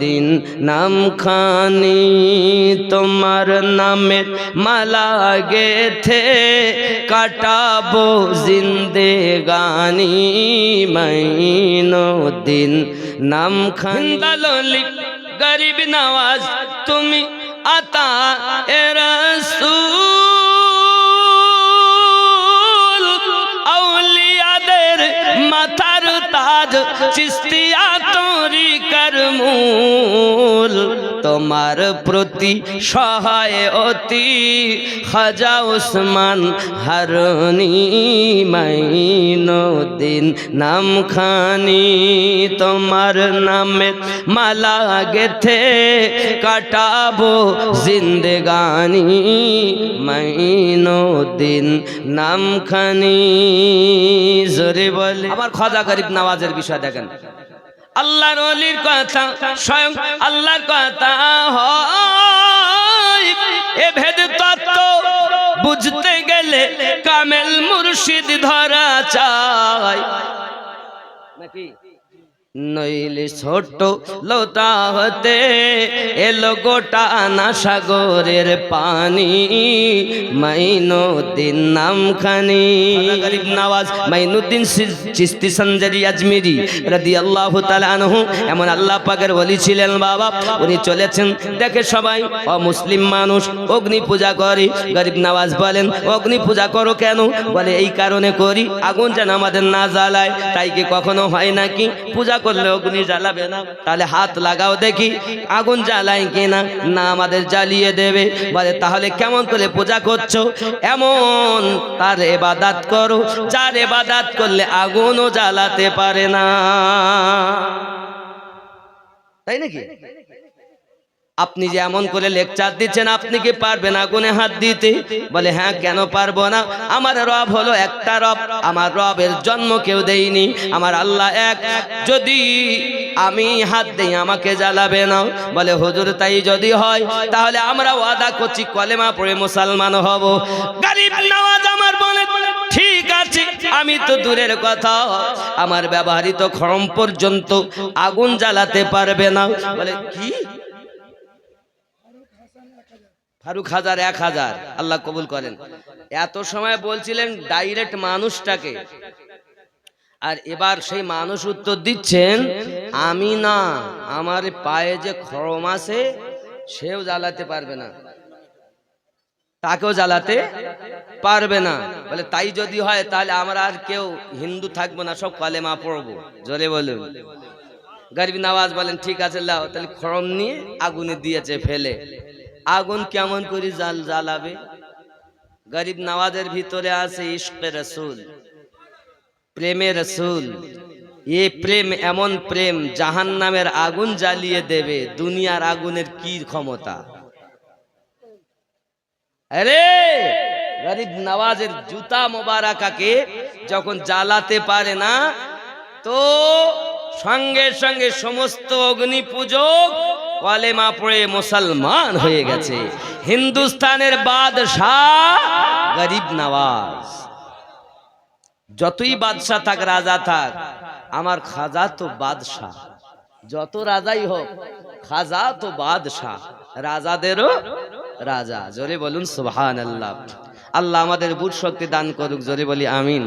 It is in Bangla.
দিন নামখানি তোমার নামের মালা গেথে কাটাবো জিন্দেগানি মাইনো দিন নামখানি। দাললি গরিব নওয়াজ, তুমি আতা এ রসূল। আউলিয়াদের মাথার তাজ চিস্তিয়া তোমার প্রতি সহায় অতি খাজা ওসমান হারনি দিন নামখানি তোমার নামে মালা গেথে কাটাবো জিন্দেগানি মাইনো দিন নামখানি। জোরে বলে। আমার খাজা গরিব নওয়াজের বিষয় দেখেন। আল্লাহর অলির কথা, স্বয়ং আল্লাহর কথা হয়। এ ভেদ তত্ত্ব বুঝতে গেলে কামেল মুর্শিদ ধরা চায় নাকি? নইলে ছোট লোটা হতে এলো গোটা না সাগরের পানি। মাইনুদ্দিন নামখানি। গরিব নওয়াজ মাইনুদ্দিন চিস্তি সঞ্জারি আজমিরি রাদি আল্লাহ আনহু। এমন আল্লাহ পাকের বলি ছিলেন বাবা। উনি চলেছেন। দেখে সবাই অ মুসলিম মানুষ অগ্নি পূজা করে। গরিব নওয়াজ বলেন অগ্নি পূজা করো কেন? বলে এই কারণে করি। আগুন যেন আমাদের না জ্বালায়। তাই কি কখনো হয় নাকি? পূজা করলে অগ্নি জ্বালাবে না? তাহলে হাত লাগাও দেখি, আগুন জ্বালায় কিনা? না আমাদের জ্বালিয়ে দেবে। বলে, তাহলে কেমন করে পূজা করছ? এমন তার এবাদাত করো, যার এবাদাত করলে আগুনও জ্বালাতে পারে না। তাই নাকি? আপনি যে এমন করে লেকচার দিচ্ছেন, আপনি কি পারবেন আগুনে হাত দিতে? বলে হ্যাঁ কেন পারব না? আমার রব হলো একটা রব। আমার রবের জন্ম কেউ দেয়নি। আমার আল্লাহ এক। যদি আমি হাত দেই আমাকে জ্বালাবে না? বলে, হুজুর, তাই যদি হয়, তাহলে আমরা ওয়াদা করছি, কলেমা পড়ে মুসলমান হব। নওয়াজ আমার বলে, ঠিক আছে, আমি তো দূরের কথা। আমার ব্যবহৃত খরম পর্যন্ত আগুন জ্বালাতে পারবে না। বলে, কি? ফারুক হাজার, এক হাজার। আল্লাহ কবুল করেন। এত সময় বলছিলেন ডাইরেক্ট মানুষটাকে। আর এবার সেই মানুষ উত্তর দিচ্ছেন, আমি না, আমার পায়ে যে খরম আছে, সেও জ্বালাতে পারবে না। তাকেও জ্বালাতে পারবে না। বলে, তাই যদি হয়, তাহলে আমরা আর কেউ হিন্দু থাকব না, সব কলেমা পড়ব। জোরে বলুন। গরিব নওয়াজ বলেন, ঠিক আছে, লাও। তাহলে খরম নিয়ে আগুনে দিয়েছে, ফেলে। আগুন কেমন করে জাল জ্বালাবে? গরিব নওয়াজের ভিতরে আছে ইশকে রসুল, প্রেমে রসুল। এ প্রেম এমন প্রেম জাহান নামের আগুন জ্বালিয়ে দেবে, দুনিয়ার আগুনের কি ক্ষমতা? আরে, গরিব নওয়াজের জুতা মোবারকাকে যখন জ্বালাতে পারে না, তো সঙ্গে সঙ্গে সমস্ত অগ্নি পূজক কলেমা পড়ে মুসলমান হয়ে গেছে। হিন্দুস্তানের বাদশাহ গরিব নওয়াজ। যতই বাদশাহ থাক, রাজা থাক, আমার খাজা তো বাদশাহ। যত রাজাই হোক, খাজা তো বাদশাহ। রাজাদেরও রাজা। জোরে বলুন সুবহান আল্লাহ আল্লাহ আমাদের বুট শক্তি দান করুক, জোরে বলি, আমিন।